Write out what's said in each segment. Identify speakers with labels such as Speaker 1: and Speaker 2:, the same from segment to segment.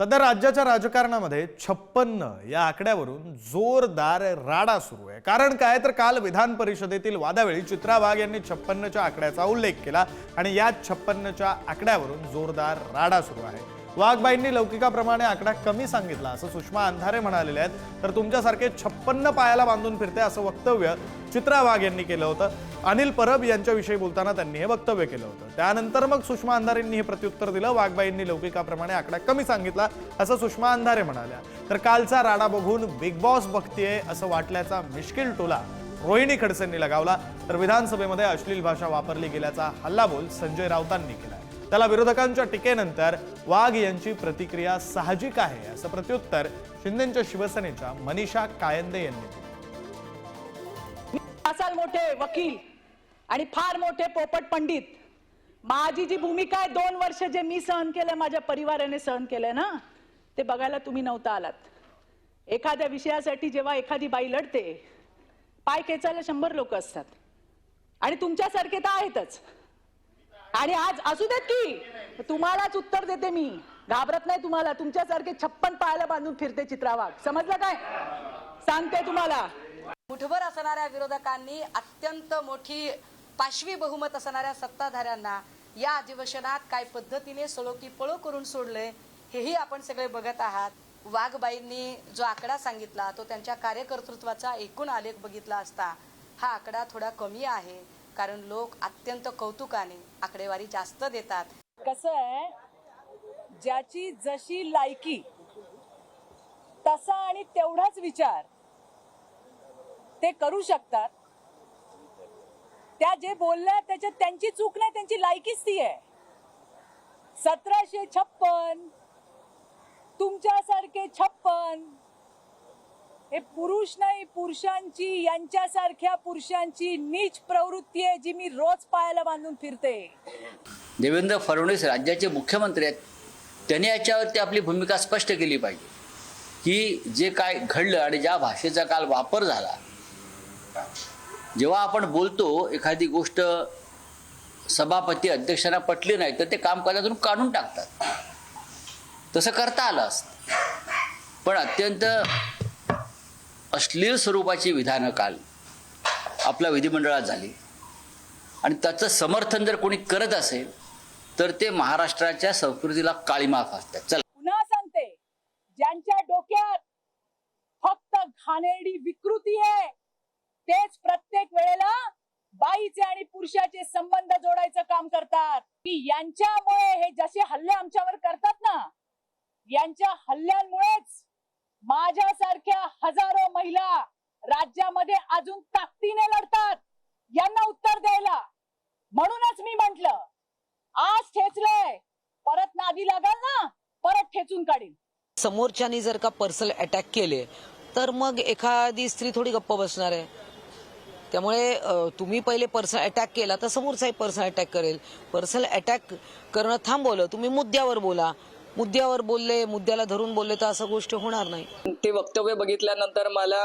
Speaker 1: सध्या राज्याच्या राजकारणामध्ये छप्पन्न या आकड्यावरून जोरदार राडा सुरू आहे. कारण काय? तर काल विधान परिषदेतील वादावेळी चित्रा वाघ यांनी छप्पन्नच्या आकड्याचा उल्लेख केला आणि या छप्पन्नच्या आकड्यावरून जोरदार राडा सुरू आहे. वाघबाईंनी लौकिकाप्रमाणे आकडा कमी सांगितला. असं सुषमा अंधारे म्हणालेले आहेत. तर तुमच्यासारखे छप्पन्न पायाला बांधून फिरते असं वक्तव्य चित्रा वाघ यांनी केलं होतं. अनिल परब यांच्याविषयी बोलताना त्यांनी हे वक्तव्य केलं होतं. त्यानंतर मग सुषमा अंधारेंनी हे प्रत्युत्तर दिलं. वाघबाईंनी लौकिकाप्रमाणे आकडा कमी सांगितला असं सुषमा अंधारे म्हणाल्या. तर कालचा राडा बघून बिग बॉस बघतीये असं वाटल्याचा मिश्किल टोला रोहिणी खडसेंनी लगावला. तर विधानसभेमध्ये अश्लील भाषा वापरली गेल्याचा हल्लाबोल संजय राऊतांनी केला. त्याला विरोधकांच्या टीकेनंतर वाघ यांची प्रतिक्रिया साहजिक आहे असं प्रत्युत्तर शिंदेच्या शिवसेनेच्या मनीषा कायंदे यांनी दिलं.
Speaker 2: असाल मोठे वकील आणि फार मोठे पोपट पंडित. माझी जी भूमिका आहे दोन वर्ष जे मी सहन केलं माझ्या परिवाराने सहन केलंय ना ते बघायला तुम्ही नव्हता आलात. एखाद्या विषयासाठी जेव्हा एखादी बाई लढते पाय खेचायला शंभर लोक असतात. आणि तुमच्यासारखे तर आहेतच. आणि आज असू देत की तुम्हालाच उत्तर देते मी. घाबरत नाही तुम्हाला तुमच्यासारखे छप्पन पायाला बांधून फिरते चित्रावाग समजलं काय? सांगते तुम्हाला.
Speaker 3: मुठभर असणाऱ्या विरोधकांनी अत्यंत मोठी पाशवी बहुमत असणाऱ्या सत्ताधाऱ्यांना या अधिवेशनात काय पद्धतीने सलोकी पळो करून सोडले हेही आपण सगळे बघत आहात. वाघबाईंनी जो आकडा सांगितला तो त्यांच्या कार्यकर्तृत्वाचा एकूण आलेख बघितला असता. हा आकडा थोडा कमी आहे. कारण लोक अत्यंत कौतुकाने आकडेवारी जास्त देतात.
Speaker 2: कसं आहे ज्याची जशी लायकी तसा आणि तेवढाच विचार ते करू शकतात. त्या जे बोलल्या त्याच्यात त्यांची चूक नाही त्यांची लायकीच ती आहे. सतराशे छप्पन तुमच्यासारखे छप्पन हे पुरुष नाही पुरुषांची यांच्यासारख्या पुरुषांची नीच प्रवृत्ती आहे जी मी रोज पायाला बांधून फिरते.
Speaker 4: देवेंद्र फडणवीस राज्याचे मुख्यमंत्री आहेत. त्यांनी याच्यावरती आपली भूमिका स्पष्ट केली पाहिजे. की जे काय घडलं आणि ज्या भाषेचा काल वापर झाला जेव्हा आपण बोलतो एखादी गोष्ट सभापती अध्यक्षांना पटली नाही तर ते कामकाजातून काढून टाकतात. तसं करता आलं असतं. पण अत्यंत अश्लील स्वरूपाची विधानं काल आपल्या विधिमंडळात झाली. आणि त्याचं समर्थन जर कोणी करत असेल तर ते महाराष्ट्राच्या संस्कृतीला काळीमा फासतात चला.
Speaker 2: पुन्हा सांगते ज्यांच्या डोक्यात फक्त घाणेरडी विकृती आहे तेच प्रत्येक वेळेला बाईचे आणि पुरुषाचे संबंध जोडायचं काम करतात. की यांच्यामुळे हे जसे हल्ले आमच्यावर करतात ना यांच्या हल्ल्यांमुळेच माझ्यासारख्या हजारो महिला राज्यामध्ये अजून ताकदीने लढतात यांना उत्तर द्यायला. म्हणूनच मी म्हंटल आज ठेचलंय. परत नादी लागाल ना परत ठेचून काढीन.
Speaker 5: समोरच्यानी जर का पर्सनल अटॅक केले तर मग एखादी स्त्री थोडी गप्प बसणार आहे. त्यामुळे तुम्ही पहिले पर्सनल अटॅक केला तर समोरचाही पर्सनल अटॅक करेल. पर्सनल अटॅक करणं थांबवलं तुम्ही मुद्द्यावर बोला. मुद्द्यावर बोलले मुद्द्याला धरून बोलले तर असं गोष्ट होणार नाही.
Speaker 6: ते वक्तव्य बघितल्यानंतर मला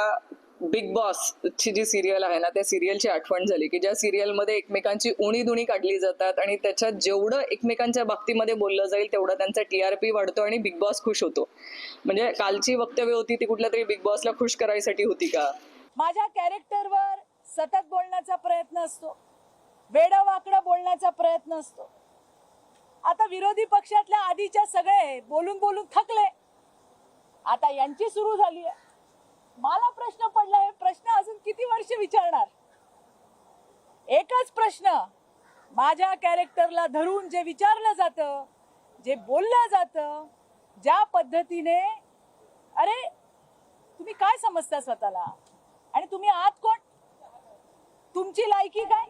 Speaker 6: बिग बॉस ची जी सिरियल आहे ना त्या सिरियलची आठवण झाली की ज्या सिरियलमध्ये एकमेकांची उणी दुणी काढली जातात आणि त्याच्यात जेवढं एकमेकांच्या बाबतीमध्ये बोललं जाईल तेवढं त्यांचा टीआरपी वाढतो आणि बिग बॉस खुश होतो. म्हणजे कालची वक्तव्य होती ती कुठल्या तरी बिग बॉसला खुश करायसाठी होती का?
Speaker 2: माझ्या कॅरेक्टरवर सतत बोलण्याचा प्रयत्न असतो. वेडा वाकडा बोलण्याचा प्रयत्न असतो. आता विरोधी पक्षातल्या आधीच्या सगळे बोलून बोलून थकले. आता यांची सुरू झाली आहे. मला प्रश्न पडला हे प्रश्न अजून किती वर्ष विचारणार? एकच प्रश्न माझ्या कॅरेक्टरला धरून जे विचारलं जातं जे बोललं जातं ज्या पद्धतीने अरे तुम्ही काय समजता स्वतःला? आणि तुम्ही आत कोण? तुमची लायकी काय?